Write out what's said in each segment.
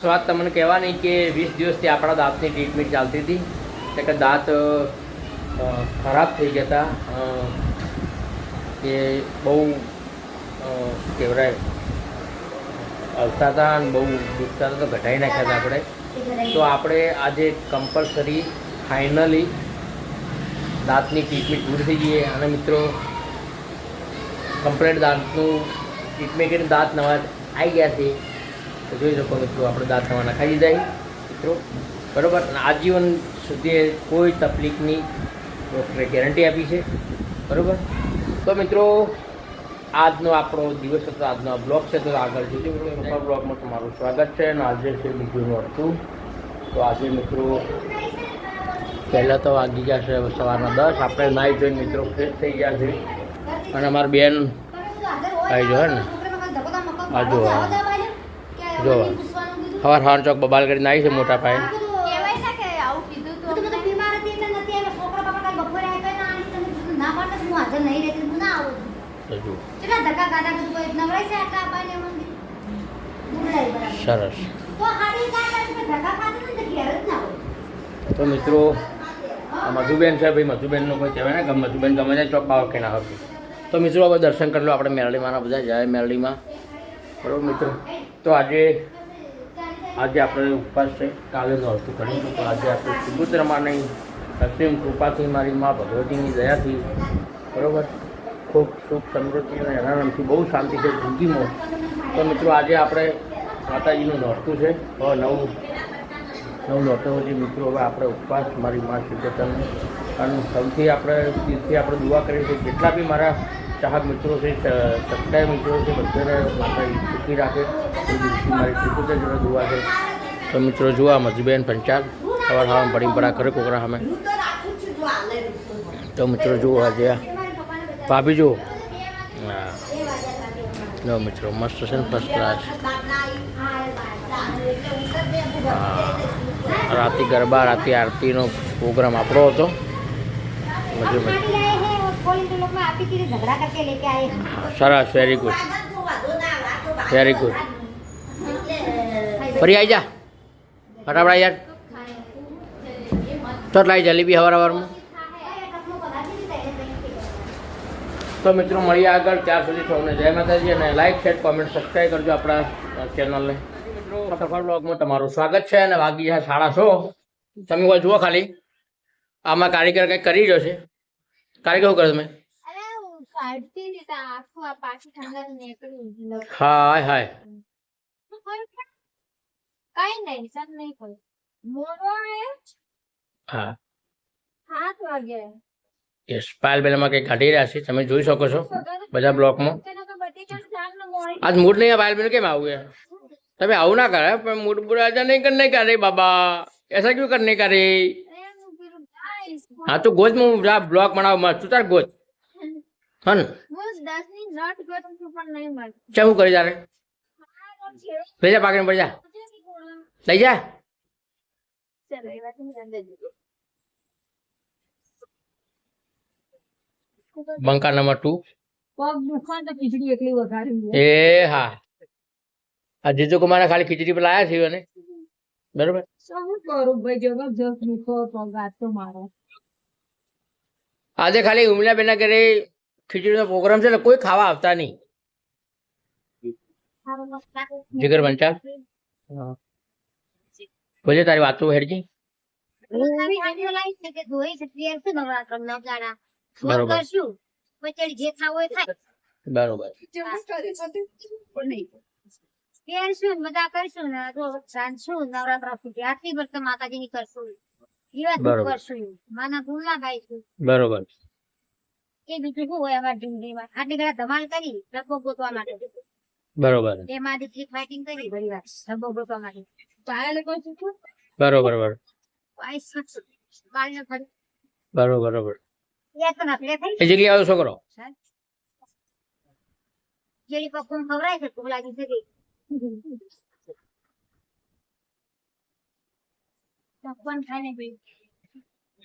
તો વાત તમને કહેવાની કે વીસ દિવસથી આપણા દાંતની ટ્રીટમેન્ટ ચાલતી હતી. કે દાંત ખરાબ થઈ ગયા હતા. એ બહુ કહેવાય, હલતા હતા અને બહુ દુખતા હતા તો ઘટાડી નાખ્યા હતા આપણે. તો આપણે આજે કમ્પલસરી ફાઇનલી દાંતની ટ્રીટમેન્ટ દૂર થઈ ગઈ અને મિત્રો કમ્પ્લેટ દાંતનું ટ્રીટમેન્ટ કરીને દાંત નવા આવી ગયા છે. તો જોઈ શકો મિત્રો, આપણે દાંત નવા નખાઈ જાય. મિત્રો, બરાબર? આજીવન સુધી કોઈ તકલીફની ડૉક્ટરે ગેરંટી આપી છે. બરાબર? તો મિત્રો, આજનો આપણો દિવસ હતો, આજનો આ બ્લોગ છે, તો આગળ જોઈએ મિત્રો. બ્લોગમાં તમારું સ્વાગત છે, અને આજે છે બીજું હતું તો આજે મિત્રો, પહેલાં તો વાગી ગયા છે સવારના દસ. આપણે નાહી જોઈને મિત્રો ફ્રેશ થઈ ગયા છે. અને અમારી બેન આવી જો ને, આ જો. જો હવાર સવાર સવાર ચોક બબાલ કરીને આવી છે મોટા પાયે. સરસ. તો હારી મિત્રો મધુબેન છે ભાઈ મધુબેનનું કોઈ કહેવાય ને કે મધુબેન ગમે ત્યાં ચોક પાવ કે ના હતું તો મિત્રો હવે દર્શન કરી લો આપણે મેરડીમાંના બધા જાય મેરડીમાં. બરાબર મિત્રો? તો આજે આજે આપણે ઉપવાસ છે. કાલે નોરતું કરીશું તો આજે આપણે સુભદ્રમાની અસીમ કૃપાથી મારી મા ભગવતીની દયાથી બરાબર ખૂબ સુખ સમૃદ્ધિ અને એના બહુ શાંતિ છે જિંદગીમાં તો મિત્રો આજે આપણે માતાજીનું નોરતું છે. હવે નવું, નવ નોટો પછી મિત્રો, હવે આપણે ઉપવાસ મારી મા શ્રીકૃષ્ણ અને સૌથી આપણે દિલથી આપણે દુઆ કરીએ છીએ જેટલા બી મારા ચાહક મિત્રો છે સબસ્ક્રાઈબ મિત્રો છે, બધાને માતા સુખી રાખે. મારી સુખી જોડે દુઆ છે. તો મિત્રો જુઓ આ મજબેન પંચાલ સવાર સવાર પડી પડા કરે કોકરા અમે તો મિત્રો જુઓ આજે ભાભી જુઓ. હા. મિત્રો મસ્ત છે ને ફર્સ્ટ ક્લાસ રાતે ગરબા, રાતે આરતીનો પ્રોગ્રામ આપણો હતો. મજે મજે સરસ વેરી ગુડ વેરી ગુડ ફરી આવી જા. ફટાફડા યાર તો લાવી જલેબી હવાર હવારમાં. તો મિત્રો, મળીએ આગળ. ત્યાર સુધી સૌને જય માતાજી અને લાઈક શેર કોમેન્ટ સબસ્ક્રાઈબ કરજો આપણા ચેનલને મિત્રો બ્લોગમાં તમારું સ્વાગત છે અને વાગી છે સાડા છો. તમે કોઈ જુઓ ખાલી. આમાં કારીગર કંઈક કરી રહ્યો છે. કાલે કેવું કરો તમે? હા સાત વાગે. યસ પાલ બેલામાં કાઢી રહ્યા છે? તમે જોઈ શકો છો બધા બ્લોકમાં. આજ મૂડ નહીં પાલ બેલ કેમ આવું તમે આવું ના કરે પણ મૂડ બુરા નહીં કરને કરે બાબા. એસા ક્યુ કરને કરે? હા તો ગોજ હું બ્લોગ બનાવમાં તું તાર ગોજ. હન. ગોજ 10 ની નોટ ગોજ તું પણ નહીં મળ ચમ કરી જારે લઈ જા પાકીને પડી જા. લઈ જા. બંકા નંબર 2 ખીચડી એકલી વઘારી એ હા. આ જીજુ કુમાર ખાલી ખીચડી પર લાયા છે અને બરોબર? શું કરું? ભાઈ જવાબ જવાબ મૂકો પગ આજ તો મારો. આજે ખાલી ઉમલા બેના ઘરે ખીચડીનો પ્રોગ્રામ છે ને કોઈ ખાવા આવતા નહીં જીગર પંચાલ બોલે તારી વાતો હેડજી બરોબર. કરશું. પછી જે ખાવું હોય થાય. બરોબર પહેરશું ને કરશું ને તો નવરાત્ર સુધી આટલી વર્ષ માતાજી ની કરશું બરોબર. બરોબર. એ બીજું શું હોય અમારી જિંદગીમાં? આટલી ઘણા ધમાલ કરી ડબ્બો ગોતવા માટે. બરોબર. એમાં દીકરી ફાઇટિંગ કરી ઘણી વાર ડબ્બો ગોતવા માટે. પાયલ કોઈ શીખું બરોબર બરોબર. તો આવ્યો છોકરો. જેડી પપ્પું ખવડાય છે તું લાગી શકે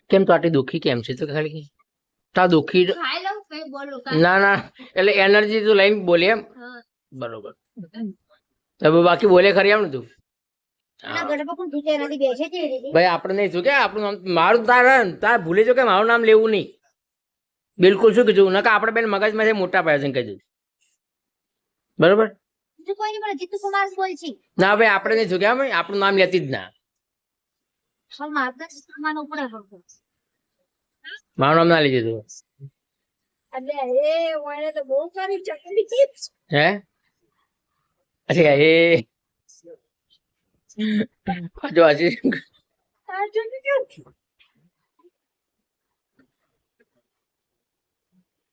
કેમ તો આટલી દુખી કેમ છે? તો ખાલી તા દુઃખી ના ના એટલે એનર્જી તો લઈને બોલી એમ? બરોબર. બાકી બોલે ખરી એમ તું. ભાઈ આપણે નહીં શું કે આપણું નામ મારું તારે તાર ભૂલી જો કે મારું નામ લેવું નહીં? બિલકુલ શું કીધું? નકા આપણે બેન મગજમાંથી મોટા પાયા છે કીધું બરોબર? ના ભાઈ આપણે નહીં શું કે આપણું નામ લેતી જ ના. મારે તો નામ ના લીધું એટલે એ મને તો બહુ સારી. હે? અરે એ. જો હજી.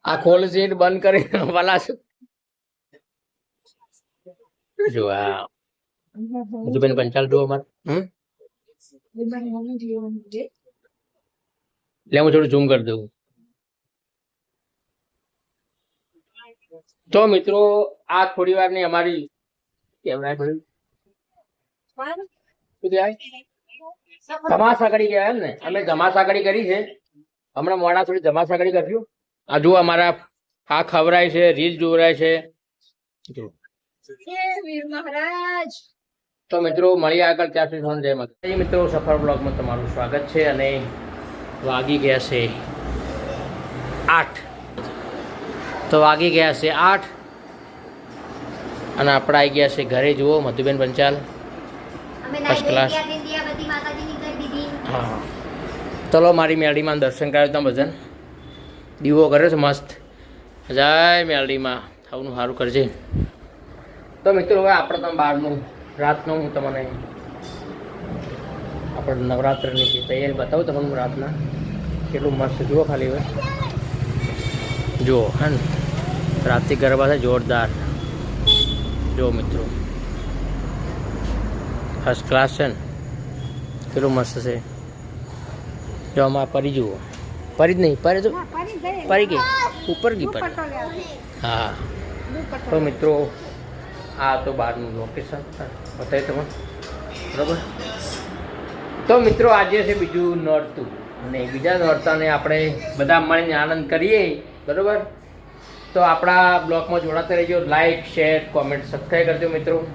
આ ખોલ સીટ બંધ કરી વાલા જો આ. મધુબેન પંચાલ જુઓ અમારે. હમ? લે હું થોડું ઝૂમ કરી દઉં. તો મિત્રો આ થોડી વારની અમારી કેમેરા ધમાસાકડી કહેવાય? એમ ને અમે ધમાસાકડી કરી છે. હમણાં મોડા થોડી ધમાસાકડી કરશું. આ જુઓ અમારા આ ખવરાય છે રીલ જોવરાય છે. જો મહારાજ! તો મિત્રો મળીએ આગળ. ત્યાં સુધી જય માતા મિત્રો સફર બ્લોગમાં તમારું સ્વાગત છે અને વાગી ગયા છે આઠ. તો વાગી ગયા છે આઠ અને આપણે આવી ગયા છે ઘરે. જુઓ મધુબેન પંચાલ. ફર્સ્ટ ક્લાસ હા. ચલો મારી મેલડીમાં દર્શન કરાવ્યું તમે ભજન દીવો કર્યો છે મસ્ત. જય મેલડીમાં થવાનું સારું કરજે. તો મિત્રો હવે આપણે તમે બહારનું રાતનું હું તમને આપણે નવરાત્રિની જે તૈયારી બતાવું તમને રાતના કેટલું મસ્ત. જુઓ ખાલી હવે જુઓ હા ને રાતથી ગરબા છે જોરદાર. જુઓ મિત્રો. ફર્સ્ટ ક્લાસ છે ને. કેટલું મસ્ત છે. જો આમાં પરી જુઓ. પરી જ નહીં પરી તો પરી ગઈ ઉપર ગઈ પરી હા. તો મિત્રો આ તો બહારનું લોકેશન બતાવી તમે. બરાબર? તો મિત્રો, આજે છે બીજું નોરતું. અને બીજા નોરતાને આપણે બધા મળીને આનંદ કરીએ. બરાબર? તો આપણા બ્લોગમાં જોડાતા રહેજો. લાઈક શેર કોમેન્ટ સબસ્ક્રાઈબ કરજો મિત્રો.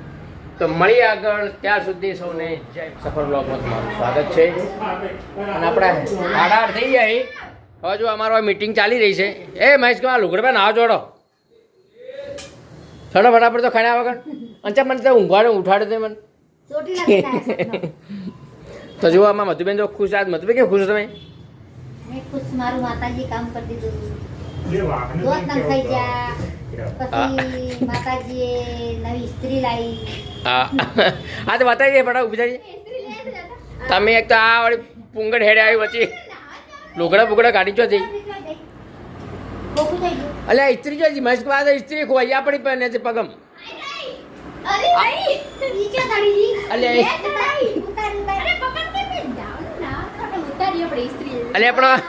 તો મળીએ આગળ. ત્યાં સુધી સૌને જય સફળ બ્લોગમાં તમારું સ્વાગત છે. અને આપણે આડાર થઈ જાય હવે જો અમારો મિટિંગ ચાલી રહી છે. એ મહેશ કુમાર લુગડભાઈ ના જોડો. ચડો ફટાફટ તો ખાણ્યા વગર. અંચા મને તો ઊંઘવાડે ઉઠાડે તે મને. તો જો આમાં મધુબેન જો ખુશ આજ. મધુબેન કેમ ખુશ તમે? મેં ખુશ મારું માતાજી કામ કરી દીધું. પછી માતાજીએ નવી સ્ત્રી લાવી. હા. તો બતાવી તમે એક તો આ વાળી પુંગડ હેડે આવી વચ્ચે. લુગડા પુગડા કાઢી ચો જઈ. થઈ અલ્યા ઇસ્ત્રી જો મહેશ કુમાર તો ઇસ્ત્રી પગમ. ના આપણે પણ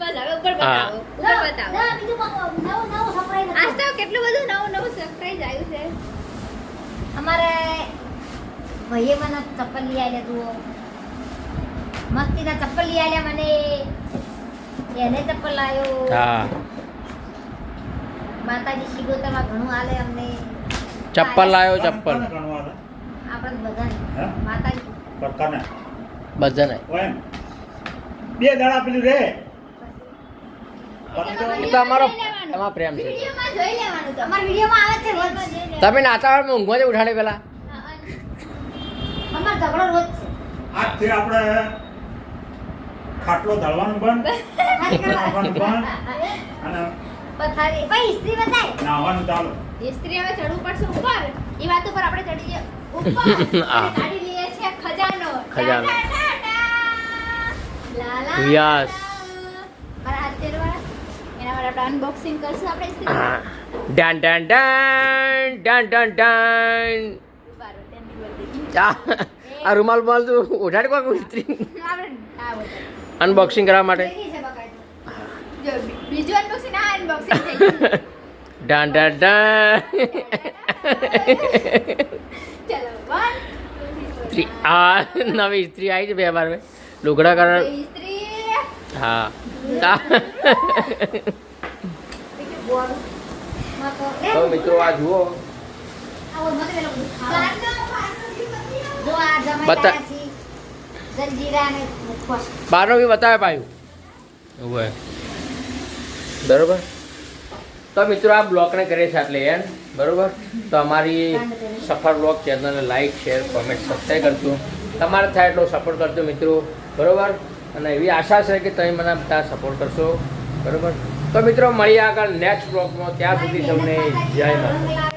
બસ હવે ઉપર હા. બતાવો ઉપર બતાવો. ના, બીજું બતાવો. નવું નવું surprise આજ તો કેટલું બધું નવું નવું સરપ્રાઈઝ આવ્યું છે. અમારે ભાઈએ મને ચપ્પલ લઈ આવ્યા જુઓ. મસ્તીના ચપ્પલ લઈ આવ્યા મને. એને ચપ્પલ લાવ્યો. હા. માતાજી શિગોતરમાં ઘણું આલે અમને. ચપ્પલ લાવ્યો ચપ્પલ. આપણે બધાને. માતાજી. પક્કાને બધાને. બે દાડા પેલું રે. એ અમારો એમાં પ્રેમ છે. તમે નાતા હોય ઊંઘમાં જ ઉઠાડે પેલા. અમારો ઝઘડો રોજ છે. આજથી આપણે ખાટલો ધાળવાનું બંધ. બંધ. અને પથારી ભાઈ ઇસ્ત્રી બતાય નાવાનું ચાલુ ઇસ્ત્રી હવે ચડવું પડશે ઉપર એ વાત ઉપર આપણે ચડી જઈએ ઉપર હા. લઈએ છીએ ખજાનો ખજાનો. ટા, ટા, ટા, ટા. લા, લા, યસ. મારા હાથ પહેરવાના. એના માટે આપણે અનબોક્સિંગ કરશું આપણે done done done done done done ઉભારો, ત્યાંથી બોલતી. આ આ રૂમાલ રૂમાલ તું ઉઠાડી કોઈ. અનબોક્સિંગ કરવા માટે બીજું અનબોક્સિંગ આ અનબોક્સિંગ થઈ ગયું ડન ડન ડન ચલો વન સ્ત્રી આ નવી સ્ત્રી આવી છે બે વાર લુગડા કલર. ઇસ્ત્રી. હા. બોલમાં તો મિત્રો આ જુઓ. બતા-. બહારનો બી બતાવે પાયું ઊભો બરોબર? તો મિત્રો આ બ્લોગને કરીએ છીએ એટલે એન્ડ, બરાબર? તો અમારી સફર બ્લોગ ચેનલને લાઇક શેર કોમેન્ટ સબસ્ક્રાઈબ કરજો. તમારે થાય એટલો સપોર્ટ કરજો મિત્રો, બરોબર? અને એવી આશા છે કે તમે મને બધા સપોર્ટ કરશો, બરાબર? તો મિત્રો, મળીએ આગળ નેક્સ્ટ બ્લોગમાં ત્યાં સુધી તમને જય માતા